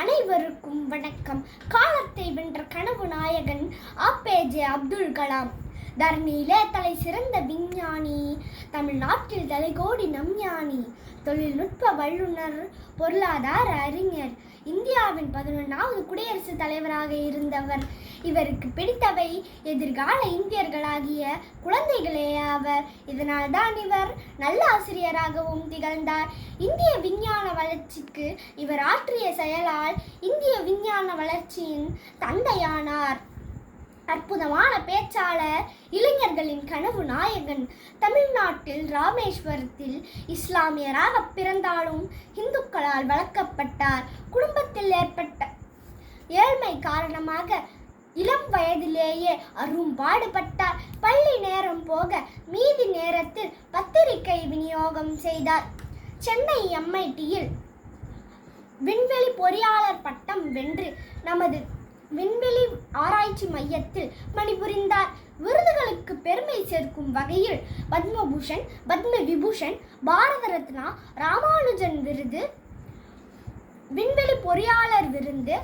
அனைவருக்கும் வணக்கம். காலத்தை வென்ற கனவு நாயகன் ஆப்பேஜே அப்துல் கலாம். தரணியிலே தலை சிறந்த விஞ்ஞானி. தமிழ்நாட்டில் தலைகோடி நம்ஞானி தொழில்நுட்ப வல்லுனர் பொருளாதார அறிஞர் இந்தியாவின் பதினொன்றாவது குடியரசுத் தலைவராக இருந்தவர். இவருக்கு பிடித்தவை எதிர்கால இந்தியர்களாகிய குழந்தைகளே ஆவர். இதனால்தான் இவர் நல்ல ஆசிரியராகவும் திகழ்ந்தார். இந்திய விஞ்ஞான வளர்ச்சிக்கு இவர் ஆற்றிய செயலால் இந்திய விஞ்ஞான வளர்ச்சியின் தந்தையானார். அற்புதமான பேச்சாளர் இளைஞர்களின் கனவு நாயகன். தமிழ்நாட்டில் ராமேஸ்வரத்தில் இஸ்லாமியராக பிறந்தாலும் இந்துக்களால் வளர்க்கப்பட்டார். குடும்பத்தில் ஏற்பட்ட ஏழ்மை காரணமாக இளம் வயதிலேயே அரும்பாடுபட்டார் பள்ளி நேரம் போக மீதி நேரத்தில் பத்திரிகை விநியோகம் செய்தார். சென்னை எம்ஐடியில் விண்வெளி பொறியாளர் பட்டம் வென்று நமது விண்வெளி ஆராய்ச்சி மையத்தில் பணிபுரிந்தார். விருதுகளுக்கு பெருமை சேர்க்கும் வகையில் பத்மபூஷன் பத்ம விபூஷன் பாரத ரத்னா ராமானுஜன் விருது விண்வெளி பொறியாளர் விருது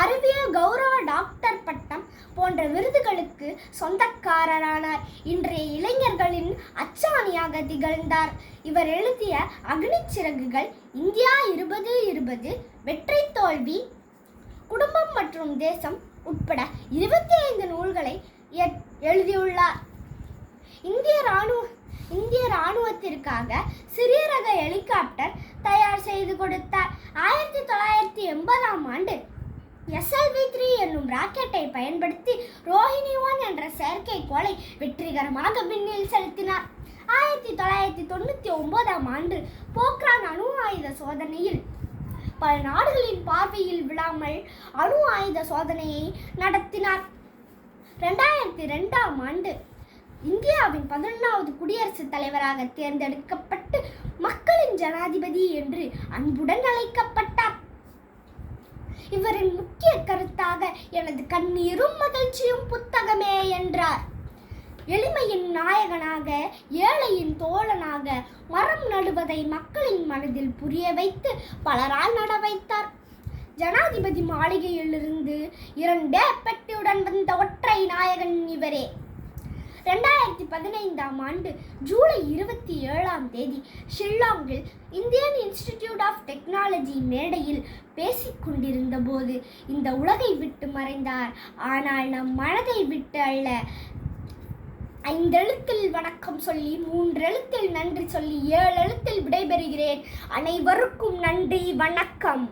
அறிவியல் கௌரவ டாக்டர் பட்டம் போன்ற விருதுகளுக்கு சொந்தக்காரரானார். இன்றைய இளைஞர்களின் அச்சாணியாக திகழ்ந்தார். இவர் எழுதிய அக்னிச் சிறகுகள் இந்தியா இருபது இருபது வெற்றி தோல்வி குடும்பம் மற்றும் தேசம் உட்பட இருபத்தி ஐந்து நூல்களை எ- எழுதியுள்ளார். இந்திய ராணுவ இந்திய ராணுவத்திற்காக சிறிய ரக ஹெலிகாப்டர் தயார் செய்து கொடுத்தார். ஆயிரத்தி தொள்ளாயிரத்தி எண்பதாம் ஆண்டு எஸ்எல்வி த்ரீ என்னும் ராக்கெட்டை பயன்படுத்தி ரோஹிணி ஒன் என்ற செயற்கைக்கோளை வெற்றிகரமாக விண்ணில் செலுத்தினார். ஆயிரத்தி தொள்ளாயிரத்தி தொண்ணூற்றி ஒன்பதாம் ஆண்டு போக்ரான் அணு ஆயுத சோதனையில் பல நாடுகளின் பார்வையில் விழாமல் அணு ஆயுத சோதனையை நடத்தினார். ரெண்டாயிரத்தி ரெண்டாம் ஆண்டு இந்தியாவின் பதினொன்றாவது குடியரசுத் தலைவராக தேர்ந்தெடுக்கப்பட்டு மக்களின் ஜனாதிபதி என்று அன்புடன் அழைக்கப்பட்டார். இவரின் முக்கிய கருத்தாக எனது கண்ணீரும் மகிழ்ச்சியும் புத்தகமே என்றார். எளிமையின் நாயகனாக ஏழையின் தோழனாக மரம் நடுவதை மக்களின் மனதில் புரிய வைத்து பலரால் நட வைத்தார். ஜனாதிபதி மாளிகையிலிருந்து இரண்டே பெட்டியுடன் வந்த ஒற்றை நாயகன் இவரே. ரெண்டாயிரத்தி பதினைந்தாம் ஆண்டு ஜூலை இருபத்தி ஏழாம் தேதி ஷில்லாங்கில் இந்தியன் இன்ஸ்டிடியூட் ஆஃப் டெக்னாலஜி மேடையில் பேசிக் கொண்டிருந்த போது இந்த உலகை விட்டு மறைந்தார். ஆனால் நம் மனதை விட்டு அல்ல ஐந்தெழுத்தில் வணக்கம் சொல்லி மூன்றெழுத்தில் நன்றி சொல்லி ஏழு எழுத்தில் விடைபெறுகிறேன். அனைவருக்கும் நன்றி வணக்கம்.